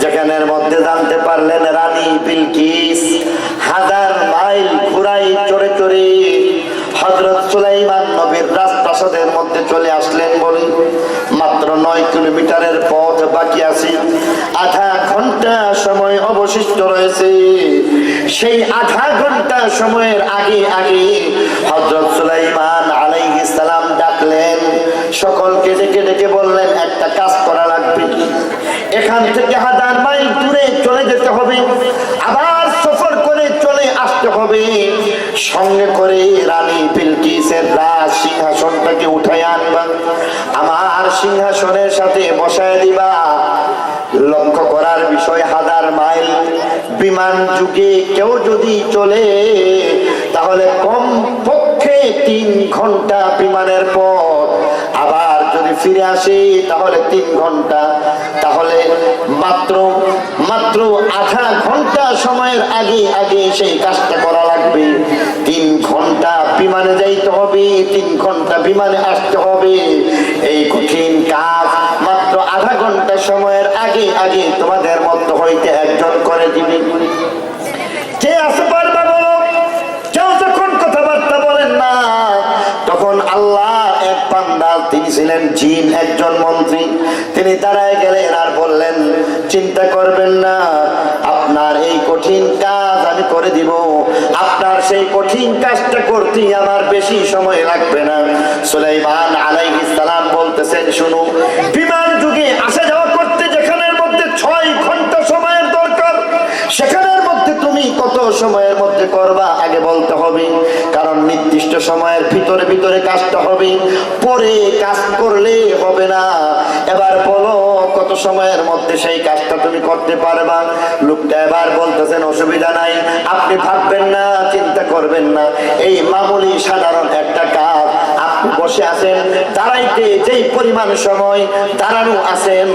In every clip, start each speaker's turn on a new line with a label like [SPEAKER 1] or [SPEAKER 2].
[SPEAKER 1] যেখানের মধ্যে জানতে পারলেন রানী বিলকিস, হাজার মাইল ঘুরাই চড়ে চড়ে হজরত সুলাইমান নবীর রাজপ্রাসাদের মধ্যে চলে আসলেন বলি। মাত্র নয় কিলোমিটারের পথ বাকি আছে। আধা ঘণ্টা সময় অবশিষ্ট রয়েছে। সেই আধা ঘণ্টা সময়ের আগে আগে হজরত সুলাইমান এখান থেকে হাজার মাইল দূরে চলে যেতে হবে। আবার সফর করে চলে আসতে হবে। সঙ্গে করে রানী বিলকিসের রাজ সিংহাসনটাকে উঠাই আনবা। আমার সিংহাসনের সাথে বসায় দিবা। লক্ষ্য করার বিষয়, হাজার মাইল বিমান যুগে কেউ যদি চলে, তাহলে কম পক্ষে তিন ঘণ্টা বিমানের পথ। আবার যদি ফিরে আসে, তাহলে তিন ঘণ্টা। তাহলে মাত্র মাত্র আধা ঘণ্টা সময়ের আগে আগে সেই কাজটা করা লাগবে। তিন ঘণ্টা বিমানে যাইতে হবে, তিন ঘণ্টা বিমানে আসতে হবে। এই কঠিন কাজ মাত্র আধা ঘণ্টা সময়ের আগে আগে তোমাদের মধ্য হইতে একজন করে দিবে। কে আসতে পারবে বলো? কেউ যখন কথাবার্তা বলেন না, তখন আল্লাহ এক পান্ডা তিনি ছিলেন জিন মন্ত্রী তিনি দাঁড়ায় গেলেন আর বললেন, চিন্তা করবেন না, আপনার এই কঠিন কাজ আমি করে দিব। আপনার সেই কঠিন কাজটা করতে আমার বেশি সময় লাগবে না। সুলাইমান আলাইহিস সালাম বলতেছেন শুনো বিমান যুগে আসা যাওয়া করতে যেখানের মধ্যে ছয় ঘণ্টা সময়ের দরকার সেখানের মধ্যে তুমি কত সময়ের মধ্যে করবা, আগে বলতে হবে। কারণ নির্দিষ্ট সময়ের ভিতরে ভিতরে কাজটা হবে। পরে কাজ করলে হবে না। এবার বলো, কত সময়ের মধ্যে সেই কাজটা তুমি করতে পারবা? লোকটা এবার বলতেছেন, অসুবিধা নাই। আপনি ভাববেন না, চিন্তা করবেন না। এই মামুলি সাধারণ একটা কাজ। বসে আছেন, দাঁড়াইতে যেই পরিমাণ সময়, দাঁড়ানো আছেন,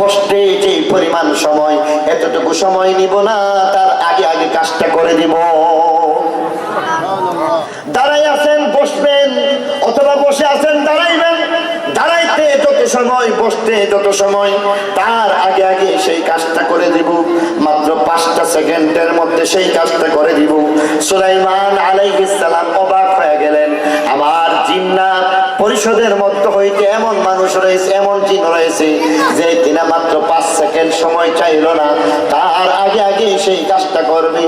[SPEAKER 1] বসতে যেই পরিমাণ সময়, এতটুকু সময় নিব না, তার আগে আগে কাজটা করে দিব। দাঁড়াই আছেন, বসবেন, অথবা বসে আছেন, দাঁড়াইবেন। দাঁড়াইতে যত সময়, বসতে যত সময়, তার আগে আগে সেই কাজটা করে দিব। মাত্র পাঁচটা সেকেন্ডের মধ্যে সেই কাজটা করে দিব। সুলাইমান আলাইহিস সালাম অবাক হয়ে গেলেন। আমার জিন্নাত পরিষদের মধ্য হইতে এমন মানুষ রয়েছে, এমন জিন রয়েছে যে কিনা মাত্র পাঁচ সেকেন্ড সময় চাইল না। তার আগে আগে সেই কাজটা করবে।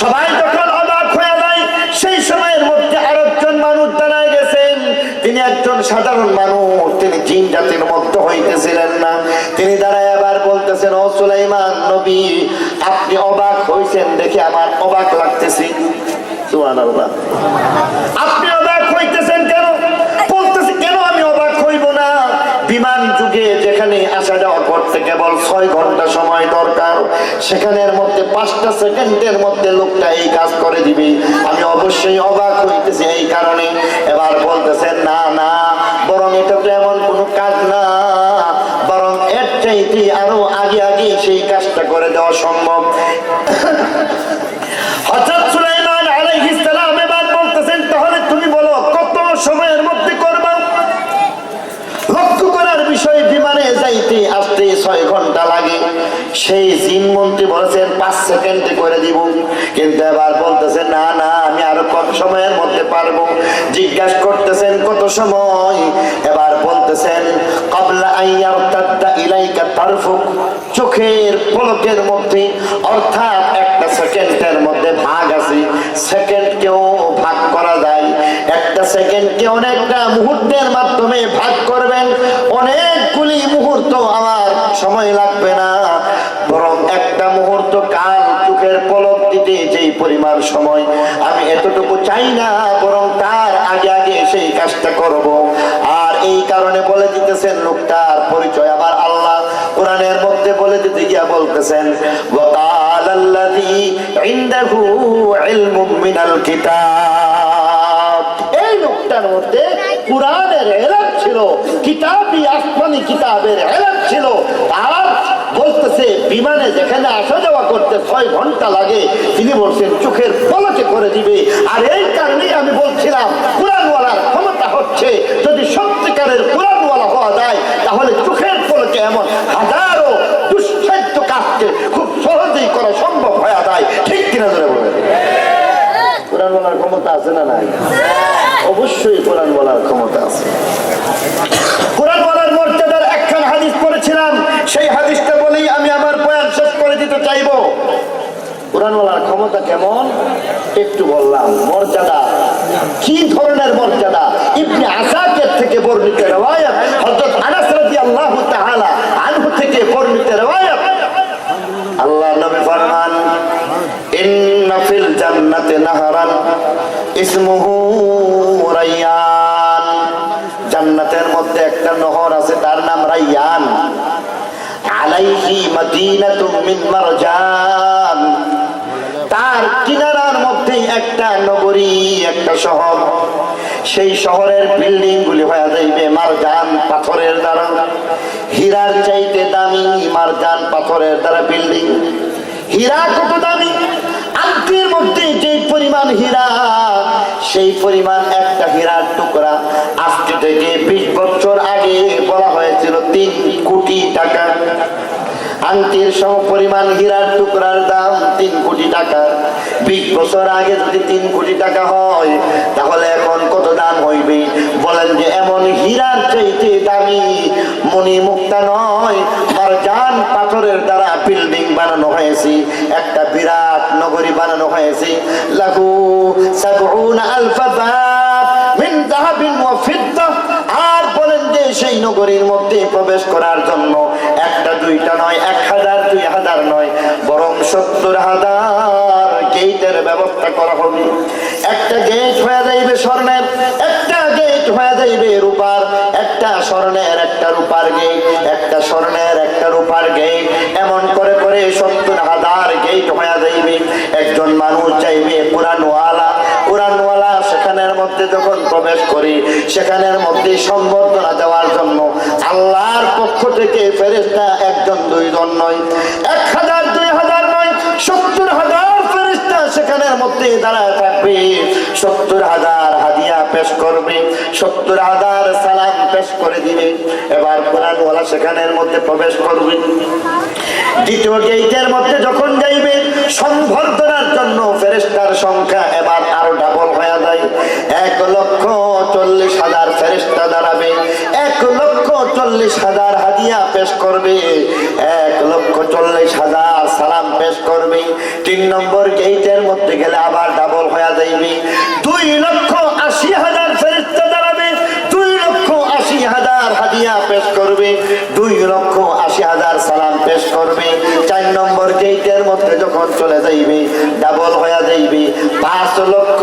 [SPEAKER 1] সবাই যখন অবাক হয়ে যায়, সেই সময়ের মধ্যে আরেকজন মানুষ দাঁড়ায় গেছেন, তিনি একজন সাধারণ মানুষ, তিনি জিন জাতির মধ্যে হইতেছিলেন না। তিনি দাঁড়ায় আবার বলতেছেন, ও সুলাইমান নবী, আপনি অবাক হইছেন দেখে আমার অবাক লাগতেছি। আপনি অবাক হইতেছেন কেন বলতেছি কেন আমি অবাক হইব না বিমান যুগে যেখানে আসা যাওয়া করতে কেবল ছয় ঘণ্টা সময় দরকার। সেখানের মধ্যে পাঁচটা সেকেন্ডের মধ্যে লোকটা এই কাজ করে দিবে। আমি অবশ্যই অবাক হইতেছি এই কারণে। এবার বলতেছেন, না না, বরং এটা তো এমন কোনো কাজ না। বরং এর চাইতে আরও আগে আগে সেই কাজটা করে দেওয়া সম্ভব হযরত সুলাইমান আলাইহিস সালাম এবার বলতেছেন তাহলে তুমি বলো কত সময়ের মধ্যে করবা লক্ষ্য করার বিষয় বিমানে যাইতে আসতে ছয় ঘণ্টা লাগে সেই জিন মন্ত্রী বলেছেন, পাঁচ সেকেন্ডে করে দিব। কিন্তু এবার বলতেছেন না না, আমি আরও কম সময়ের মধ্যে পারব। জিজ্ঞাসা করতেছেন, কত সময়? এবার বলতেছেন, কবলা ইলাইকা তারফুক। চোখের পলকের মধ্যে, অর্থাৎ একটা সেকেন্ডের মধ্যে ভাগ আছে। সেকেন্ডকেও ভাগ করা যায়। একটা সেকেন্ডকে অনেকটা মুহূর্তের মাধ্যমে ভাগ করবেন। অনেকগুলি মুহূর্ত আমার সময় লাগবে না। মুহূর্ত কাল চোখের পলক দিতে যেই পরিমাণ সময় আমি এতটুকু চাই না বরং তার আগে আগে সেই কাজটা করব আর এই কারণে বলে দিতেছেন লোকটার পরিচয় আমার আল্লাহ কোরআনের মধ্যে বলে দিতে গিয়া বলতেছেন وقال الذي عنده علم من الكتاب এই লোকটার মধ্যে কোরআনের এলাক ছিল কিতাবই আসমানি কিতাবের এলাম ছিল। আরব বলতেছে বিমানে যেখানে আসা যাওয়া করতে ছয় ঘণ্টা লাগে তিনি বলছেন চোখের পলকে করে দিবে। আর এই কারণেই আমি বলছিলাম কোরআনওয়ালার ক্ষমতা হচ্ছে যদি সত্যিকারের কোরআনওয়ালা হওয়া যায় তাহলে চোখের পলকে এমন হাজারো দুঃসাধ্য কাজকে খুব সহজেই করা সম্ভব হয়ে যায়। ঠিক কিনা ধরে বলবেন হ্যাঁ। কোরআনওয়ালার ক্ষমতা আছে না নাই? অবশ্যই কোরআনওয়ালার ক্ষমতা আছে। কোরআন বলার মর্যাদার সেই হাদিসটা বলেই আমি আমার শেষ করে দিতে চাইব। কোরআন বলার ক্ষমতা কেমন? একটু বললাম, মর্যাদা। কি ধরনের মর্যাদা? ইবনে আসাকের থেকে বর্ণিত রওয়ায়াত, হযরত আনাস রাদিয়াল্লাহু থেকে বর্ণিত রওয়ায়াত। আল্লাহ নবী ফরমান, ইন্না ফিল জান্নাতি নাহরান তার কিনারার মধ্যে একটা নগরী, একটা শহর। সেই শহরের বিল্ডিং গুলি হয়ে যাইবে মারজান পাথরের দ্বারা। হীরার চাইতে দামি মারজান পাথরের দ্বারা বিল্ডিং। হীরা কত দামি? আংটির মধ্যে যে পরিমাণ হীরা, সেই পরিমাণ একটা হীরার টুকরা। আজকে থেকে বিশ বছর আগে আংটির সম পরিমাণ হীরার টুকরার দাম তিন কোটি টাকা। বিশ বছর আগে যদি তিন কোটি টাকা হয়, তাহলে এখন কত দাম হইবে? বলেন যে এমন হীরার চাইতে দামি মণি মুক্তা নয়, মারজান পাথরের দ্বারা বিল্ডিং বানানো হয়েছে, একটা বিরাট নগরী বানানো হয়েছে। লাহু সাবউনা আলফা মিন যাহাবিন ওয়া ফিদ্দা। আর বলেন যে সেই নগরীর মধ্যে প্রবেশ করার জন্য একটা দুইটা নয় এক হাজার হাজার নয়, বরং সত্তর হাজার গেটের ব্যবস্থা করা হবে। একটা গেট হয়ে যাইবে স্বর্ণের, একটা গেট হয়ে যাইবে রূপার, একটা স্বর্ণের, একটা রূপার গেট, একটা স্বর্ণের, একটা রূপার গেট। এমন করে করে সত্তর হাজার গেট হয়ে যাইবে। একজন মানুষ চাইবে পুরানওয়ালা পুরানওয়ালা সেখানের মধ্যে যখন প্রবেশ করি, সেখানের মধ্যে সম্বর্ধনা দেওয়ার জন্য আল্লাহর পক্ষ থেকে ফেরেস্তা একজন, দুইজন নয়, এক হাজার, দুই হাজার নয়, সত্তর হাজার ফেরেস্তা সেখানের মধ্যে দাঁড়ায় থাকবে। সত্তর হাজার হাদিয়া পেশ করবে, সত্তর হাজার সালাম পেশ করে দিবে। এবার কোরআনওয়ালা সেখানের মধ্যে প্রবেশ করবে। দ্বিতীয় গেইটের মধ্যে যখন যাইবে সম্বর্ধনার জন্য ফেরেস্তার সংখ্যা এবার আরও ডাবল হয়ে যায়। এক লক্ষ চল্লিশ হাজার ফেরেস্তা দাঁড়াবে। চল্লিশ হাজার হাদিয়া পেশ করবে, এক লক্ষ চল্লিশ হাজার সালাম পেশ করবে। তিন নম্বর গেটের মধ্যে গেলে আবার ডাবল হয়ে যাইবে। দুই লক্ষ আশি হাজার হাদিয়া পেশ করবে, দুই লক্ষ আশি হাজার সালাম পেশ করবে। চার নম্বর গেটের মধ্যে যখন চলে যাইবে ডাবল হয়ে যাইবে, পাঁচ লক্ষ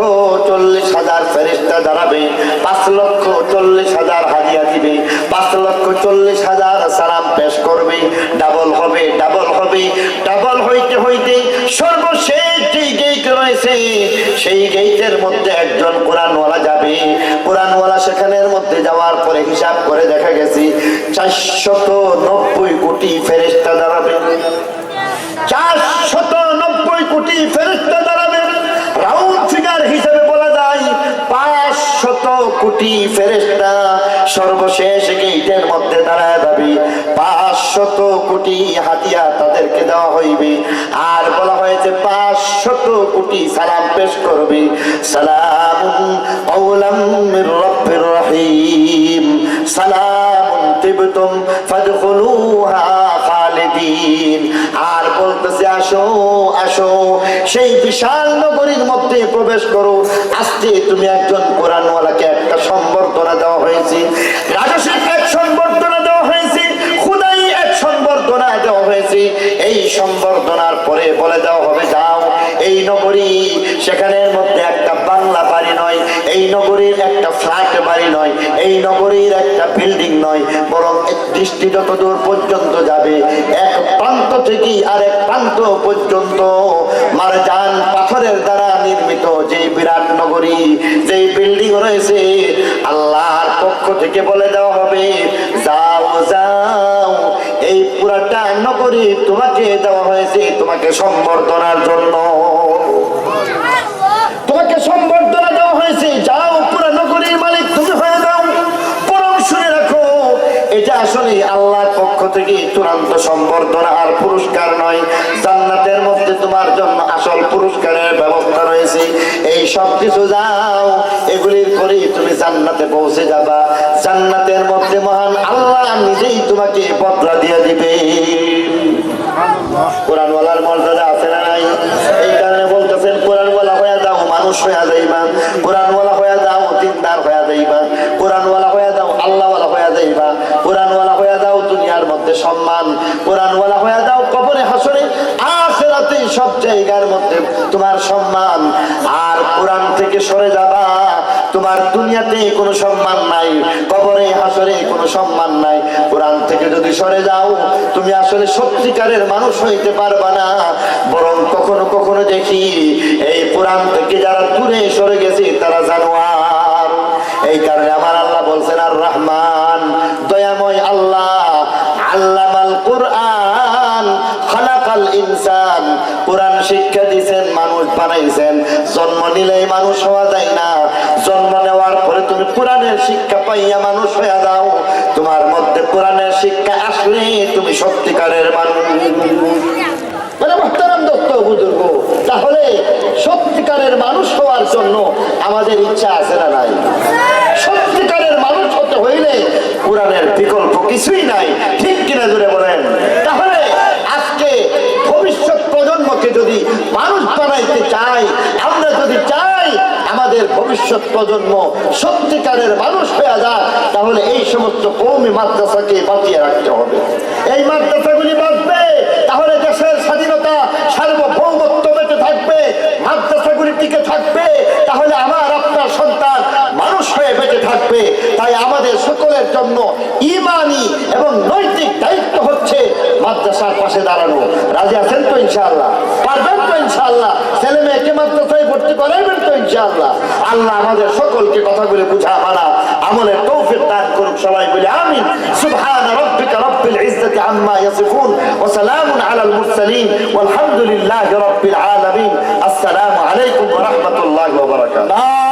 [SPEAKER 1] ফেরিস্তা দাঁড়াবে, পাঁচ লক্ষ চল্লিশ হাজার হাদিয়া দিবে, পাঁচ লক্ষ চল্লিশ হাজার সালাম পেশ করবে। ডাবল হবে ডাবল হবে, ডাবল হইতে হইতে সর্বশেষ যেই গেট রয়েছে, সেই গেটের মধ্যে একজন কোরআনওয়ালা যাবে। কোরআনওয়ালা সেখানের মধ্যে যাওয়ার পরে হিসাব করে দেখা গেছে, চারশত নব্বই কোটি ফেরেস্তা দাঁড়াবে। চারশত নব্বই কোটি ফেরেস্তা দাঁড়াবে রাউন্ড ফিগার হিসেবে বলা যায় পাঁচ শত কোটি ফেরেস্তা সর্বশেষ গেটের মধ্যে দাঁড়ায় যাবে। পাঁচ শত কোটি হাতিয়া তাদেরকে দেওয়া হইবে। আর বলা হয়েছে পাঁচ শত কোটি সালাম পেশ করবে। সালাম রহিম। খালিদিন। আর বলতেছে, আসো আসো, সেই বিশাল নগরীর মধ্যে প্রবেশ করো। আজকে তুমি একজন কোরআনওয়ালাকে সম্বর্ধনার পরে বলে দেওয়া হবে, যাও। এই নগরী সেখানের মধ্যে একটা বাংলা বাড়ি নয়, এই নগরীর একটা ফ্ল্যাট বাড়ি নয়, এই নগরীর একটা বিল্ডিং নয়, বরং এক দৃষ্টি যত দূর পর্যন্ত যাবে, এক প্রান্ত থেকে আরেক প্রান্ত পর্যন্ত মারজান পাথরের দ্বারা নির্মিত যে বিরাট নগরী যে বিল্ডিং রয়েছে, আল্লাহর পক্ষ থেকে বলে দেওয়া হবে, যাও যাও। নগরী তোমাকে দেওয়া হয়েছে তোমাকে সম্বর্ধনার জন্য। তোমাকে সম্বর্ধনা দেওয়া হয়েছে, যাও পুরা নগরীর মালিক তুমি হয়ে যাও বরং শুনে রাখো। এটা আসলে আল্লাহর পক্ষ থেকে চূড়ান্ত সম্বর্ধনা আর পুরস্কার নয়, জান্নাতের মধ্যে তোমার জন্য আসল পুরস্কারের ব্যবস্থা রয়েছে। এই সব কিছু যাও, এগুলির পরেই তুমি জান্নাতে পৌঁছে যাবা। জান্নাতের মধ্যে মহান আল্লাহ নিজেই তোমাকে বদলা দিয়ে দিবে। হয়ে যাইবা, কোরআনওয়ালা হয়ে যাও, দিনদার হয়ে যাইবা, কোরআনওয়ালা হয়ে যাও, আল্লাহওয়ালা হয়ে যাইবা, কোরআনওয়ালা হয়ে যাও, দুনিয়ার মধ্যে সম্মান, কোরআনওয়ালা হয়ে যাও, কবরে হাসরে আখেরাতে সব জায়গার মধ্যে তোমার সম্মান। আর কোরআন থেকে সরে যাবা, তোমার দুনিয়াতে কোনো সম্মান নাই, কবরে হাসরে কোনো সম্মান নাই। কোরআন থেকে যদি সরে যাও, তুমি আসলে সত্যিকারের মানুষ হইতে পারবা না, বরং কখনো কখনো দেখি কোরআন থেকে যারা দূরে সরে গেছে, তারা জানোয়ার। এই কারণে আমার আল্লাহ বলছেন, আর রহমান, দয়াময় আল্লাহ, আল্লামাল কোরআন, খালাকাল ইনসান। কোরআন শিক্ষা দিয়েছেন মানুষ বানাইছেন। জন্ম নিলেই মানুষ হওয়া যায় না। জন্ম নেওয়ার পরে তুমি কোরআনের শিক্ষা পাইয়া মানুষ হয়ে যাও। তোমার মধ্যে কোরআনের শিক্ষা আসলে তুমি সত্যিকারের মানুষ। মানে বুজুর্গ, তাহলে সত্যিকারের মানুষ হওয়ার জন্য আমাদের ইচ্ছা আছে না নাই? সত্যিকারের মানুষ হতে হইলে কোরআনের বিকল্প কিছুই নাই। ঠিক কিনা জুড়ে বলেন? তাহলে আজকে ভবিষ্যৎ প্রজন্মকে যদি মানুষ বানাইতে চাই আমরা যদি চাই আমাদের ভবিষ্যৎ প্রজন্ম সত্যিকারের মানুষ হয়ে যায় তাহলে এই সমস্ত কৌমি মাদ্রাসাকে বাঁচিয়ে রাখতে হবে। এই মাদ্রাসাগুলি বাঁচবে তাহলে দেশের স্বাধীনতা সার্বভৌমত্ব বেঁচে থাকবে মাদ্রাসাগুলি টিকে থাকবে তাহলে আমার, আপনার সন্তান মানুষ হয়ে বেঁচে থাকবে। তাই আমাদের সকলের জন্য ইমানি এবং নৈতিক দায়িত্ব হচ্ছে মাদ্রাসার পাশে দাঁড়ানো। রাজি আছেন তো ইনশাআল্লাহ? পারবেন তো ইনশাআল্লাহ? ছেলে মেয়েকে মাদ্রাসায় ভর্তি করাইবেন তো ইনশাআল্লাহ। আল্লাহ আমাদের সকলকে কথাগুলি বুঝা পারা আমলের তৌফিক দান করুক সবাই বলে, আমিন। সুবহান রাব্বিকা রাব্বিল ইজ্জাতি আম্মা ইয়াসিফুন, ওয়া সালামুন আলাল মুরসালিন, ওয়ালহামদুলিল্লাহি রাব্বিল আলামিন। আসসালামু আলাইকুম ওয়া রাহমাতুল্লাহি ওয়া বারাকাতুহু।